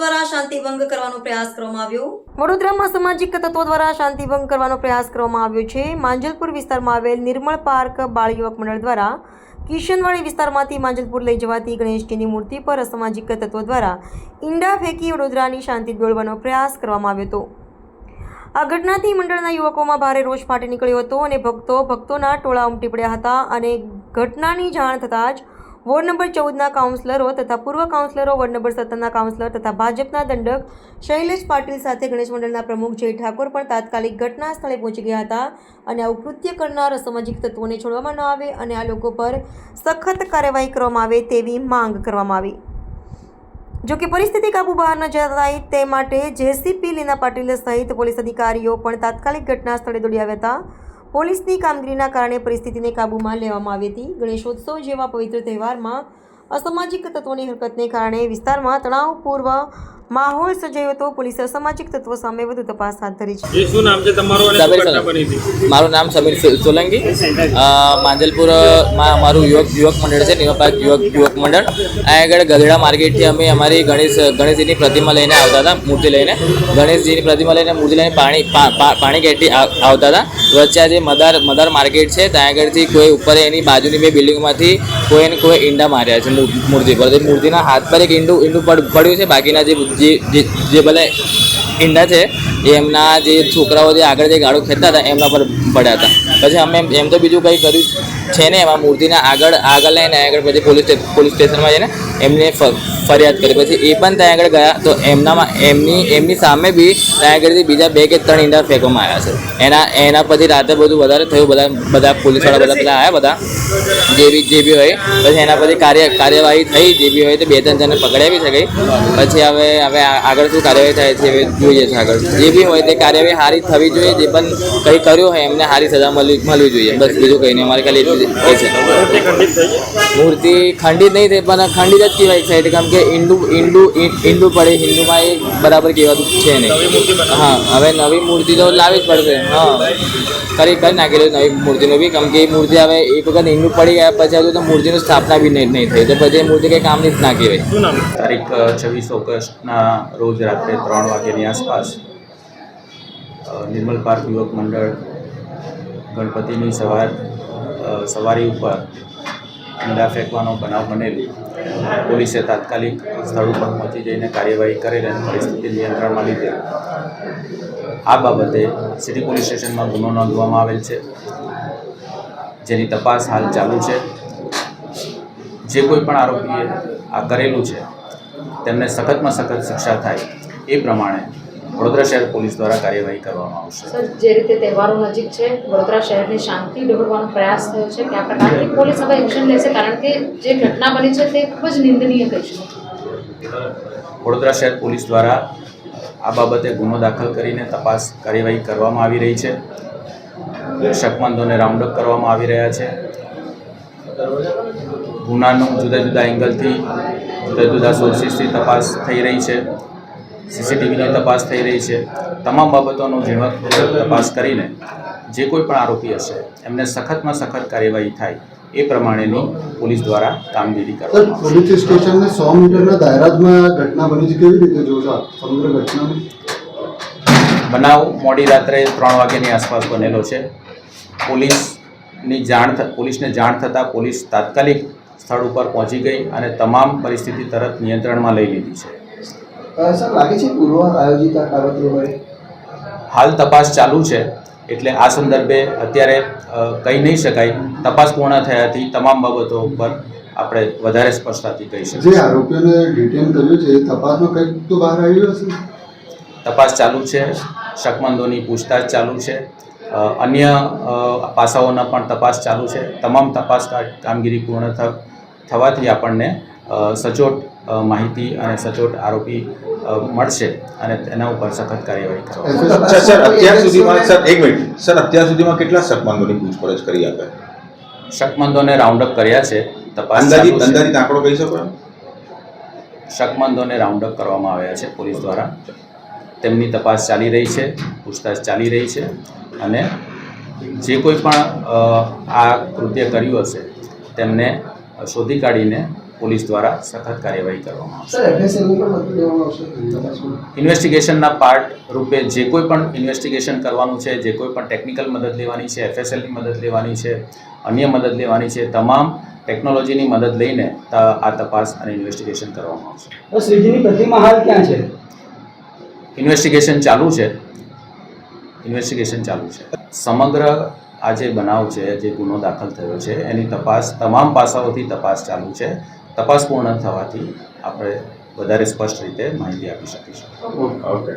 દ્વારા શાંતિભંગ કરવાનો પ્રયાસ કરવામાં આવ્યો? વડોદરામાં સામાજિક તત્વો દ્વારા શાંતિભંગ કરવાનો પ્રયાસ કરવામાં આવ્યો છે. માંજલપુર વિસ્તારમાં આવેલ નિર્મળ પાર્ક બાળ યુવક મંડળ દ્વારા કિશનવાડી વિસ્તારમાંથી માંજલપુર લઈ જવાતી ગણેશજીની મૂર્તિ પર અસામાજિક તત્વો દ્વારા ઈંડા ફેંકી વડોદરાની શાંતિ દોડવાનો પ્રયાસ કરવામાં આવ્યો હતો. આ ઘટનાથી મંડળના યુવકોમાં ભારે રોષ ફાટી નીકળ્યો હતો અને ભક્તો ભક્તોના ટોળા ઉમટી પડ્યા હતા અને ઘટનાની જાણ થતાં જ વોર્ડ નંબર ચૌદના કાઉન્સિલરો તથા પૂર્વ કાઉન્સિલરો, વોર્ડ નંબર સત્તરના કાઉન્સિલર તથા ભાજપના દંડક શૈલેષ પાટીલ સાથે ગણેશ મંડળના પ્રમુખ જય ઠાકોર પણ તાત્કાલિક ઘટના સ્થળે પહોંચી ગયા હતા અને આવું કૃત્ય કરનાર અસામાજિક તત્વોને છોડવામાં ન આવે અને આ લોકો પર સખત કાર્યવાહી કરવામાં આવે તેવી માંગ કરવામાં આવી. જો કે પરિસ્થિતિ કાબુ બહાર ન જતાય તે માટે જેસીપી લીના પાટીલ સહિત પોલીસ અધિકારીઓ પણ તાત્કાલિક ઘટના સ્થળે દોડી આવ્યા હતા. પોલીસની કામગીરીના કારણે પરિસ્થિતિને કાબૂમાં લેવામાં આવી હતી. ગણેશોત્સવ જેવા પવિત્ર તહેવારમાં અસામાજિક તત્વોની હરકતને કારણે વિસ્તારમાં તણાવપૂર્વ માહોલ સર્જાયો હતો. પોલીસે અસામાજિક તત્વો સામે વધુ તપાસ હાથ ધરી છે. શું નામ તમારું મારું નામ સમીર સોલંકી. માંજલપુર મારું અમારું યુવક યુવક મંડળ છે નિમપાક યુવક યુવક મંડળ. અહીં આગળ ગધેડા માર્કેટથી અમે અમારી ગણેશ ગણેશજીની પ્રતિમા લઈને આવતા હતા મૂર્તિ લઈને. ગણેશજીની પ્રતિમા લઈને મૂર્તિ લઈને પાણી પાણી ગેટથી આવતા હતા. વચ્ચે આ જે મદાર મદાર માર્કેટ છે. ત્યાં આગળથી કોઈ ઉપર એની બાજુની બે બિલ્ડિંગમાંથી કોઈ ને કોઈ ઈંડા માર્યા છે મૂર્તિ પર. મૂર્તિના હાથ પર એક ઈંડું ઈંડું પડ- પડ્યું છે. બાકીના જે જે બધા ઈંડા છે, એ એમના જે છોકરાઓ જે આગળ જે ગાડું ખેતા હતા, એમના પર પડ્યા હતા. પછી અમે એમ તો બીજું કંઈ કર્યું છે ને, એમાં મૂર્તિના આગળ આગળ લઈને આગળ પછી પોલીસ પોલીસ સ્ટેશનમાં જઈને એમને ફરિયાદ કરી. પછી એ પણ ત્યાં આગળ ગયા, તો એમનામાં, એમની એમની સામે બી ત્યાં આગળથી બીજા બે કે ત્રણ ઈંડા ફેંકવામાં આવ્યા છે. એના એના પછી રાતે બધું વધારે થયું, બધા બધા પોલીસવાળા બધા પેલા આવ્યા બધા, જે બી જે બી હોય. પછી એના પછી કાર્ય, કાર્યવાહી થઈ, જે બી હોય તો બે ત્રણ જણને પકડાવી છે ગઈ પછી હવે હવે આગળ શું કાર્યવાહી થાય છે જોઈએ છે આગળ. જે બી હોય તે કાર્યવાહી સારી થવી જોઈએ, જે પણ કંઈ કર્યું હોય એમને સારી સજા મળવી મળવી જોઈએ. બસ બીજું કંઈ નહીં, અમારે ખાલી એ છે મૂર્તિ ખંડિત નહીં થઈ પણ ખંડિત જ કહેવાય છે કેમ કે હિન્દુ હિન્દુ હિન્દુ પડે. હિન્દુમાં એ બરાબર કહેવાતું છે નહીં. હા હવે નવી મૂર્તિ તો લાવવી જ પડશે. હા. કરી કરી નાખેલું નવી મૂર્તિનું બી. કેમ કે એ મૂર્તિ હવે એક વખત હિન્દુ પડી ગયા પછી હજુ તો મૂર્તિની સ્થાપના બી નહીં નહીં થઈ. તો પછી એ મૂર્તિ કંઈ કામની જ ના કહેવાય. તારીખ છવ્વીસ ઓગસ્ટના રોજ રાત્રે ત્રણ વાગ્યાની આસપાસ નિર્મલ પાર્ક યુવક મંડળ ગણપતિની સવાર સવારી ઉપર ઈંડા ફેંકવાનો બનાવ બનેલી. પોલીસે તાત્કાલિક સ્થળ ઉપર પહોંચી જઈને કાર્યવાહી કરેલ અને પરિસ્થિતિ નિયંત્રણમાં લીધેલ. આ બાબતે સિટી પોલીસ સ્ટેશનમાં ગુનો નોંધવામાં આવેલ છે. જેની તપાસ હાલ ચાલુ છે. જે કોઈ પણ આરોપીએ આ કરેલું છે, તેમને સખતમાં સખત શિક્ષા થાય એ પ્રમાણે વડોદરા શહેર પોલીસ દ્વારા કાર્યવાહી કરવામાં આવશે. સર જે રીતે તહેવારો નજીક છે વડોદરા શહેરની શાંતિ દોહડવાનો પ્રયાસ થયો છે કે આ પ્રકારની પોલીસ હવે એક્શન લેશે કારણ કે જે ઘટના બની છે તે ખૂબ જ નિંદનીય કહીશું વડોદરા શહેર પોલીસ દ્વારા આ બાબતે ગુનો દાખલ કરીને તપાસ કાર્યવાહી કરવામાં આવી રહી છે. શકમંદોને રાઉન્ડ અપ કરવામાં આવી રહ્યા છે. ગુનાનું જુદા જુદા એંગલથી જુદા જુદા સોર્સિસથી તપાસ થઈ રહી છે. સીસીટીવીની તપાસ થઈ રહી છે. તમામ બાબતોનો ઝીણવટપૂર્વક તપાસ કરીને જે કોઈ પણ આરોપી હશે એમને સખતમાં સખત કાર્યવાહી થાય એ પ્રમાણેની પોલીસ દ્વારા કામગીરી કરવામાં પોલીસ સ્ટેશનને સો મીટરના દાયરાજમાં ઘટના બની છે કેવી રીતે જોશો સમગ્ર બનાવ મોડી રાત્રે ત્રણ વાગ્યાની આસપાસ બનેલો છે. પોલીસની જાણ પોલીસને જાણ થતાં પોલીસ તાત્કાલિક સ્થળ ઉપર પહોંચી ગઈ અને તમામ પરિસ્થિતિ તરત નિયંત્રણમાં લઈ લીધી છે. સર લાગે છે પૂર્વ આયોજિત આ કાવતરો હોય હાલ તપાસ ચાલુ છે એટલે આ સંદર્ભે અત્યારે કહી નહીં શકાય. તપાસ પૂર્ણ થયાથી તમામ બાબતો ઉપર આપણે વધારે સ્પષ્ટતાથી કહી શકીએ. જે આરોપીઓને ડિટેન કર્યું છે તપાસમાં કંઈક તો બહાર આવ્યું હશે. તપાસ ચાલુ છે શકમંદોની પૂછતાછ ચાલુ છે અન્ય પાસાઓના પણ તપાસ ચાલુ છે. તમામ તપાસ કામગીરી પૂર્ણ થ થવાથી આપણને સચોટ માહિતી અને સચોટ આરોપી મળશે અને તેના ઉપર સખત કાર્યવાહી કરવામાં સર સર અત્યાર સુધીમાં સર એક મિનિટ. સર અત્યાર સુધીમાં કેટલા શકમંદોની પૂછપરછ કરી આપે? શકમંદોને રાઉન્ડ અપ કર્યા છે તપાસ અંદાજિત અંદાજિત આંકડો કહી શકો શકમંદોને રાઉન્ડ અપ કરવામાં આવ્યા છે પોલીસ દ્વારા. તેમની તપાસ ચાલી રહી છે પૂછતાછ ચાલી રહી છે અને જે કોઈ પણ આ કૃત્ય કર્યું હશે તેમને શોધી કાઢીને પોલીસ દ્વારા સખત કાર્યવાહી કરવામાં આવશે. ઇન્વેસ્ટિગેશનના પાર્ટ રૂપે જે કોઈ પણ ઇન્વેસ્ટિગેશન કરવાનું છે જે કોઈ પણ ટેકનિકલ મદદ લેવાની છે એફએસએલની મદદ લેવાની છે અન્ય મદદ લેવાની છે તમામ ટેકનોલોજીની મદદ લઈને આ તપાસ અને ઇન્વેસ્ટિગેશન કરવામાં આવશે. શ્રીજીની પ્રતિમા હાલ ક્યાં છે? ઇન્વેસ્ટિગેશન ચાલુ છે. ઇન્વેસ્ટિગેશન ચાલુ છે. સમગ્ર આ જે બનાવ છે જે ગુનો દાખલ થયો છે એની તપાસ તમામ પાસાઓથી તપાસ ચાલુ છે. તપાસ પૂર્ણ થવાથી આપણે વધારે સ્પષ્ટ રીતે માહિતી આપી શકીશું. ઓકે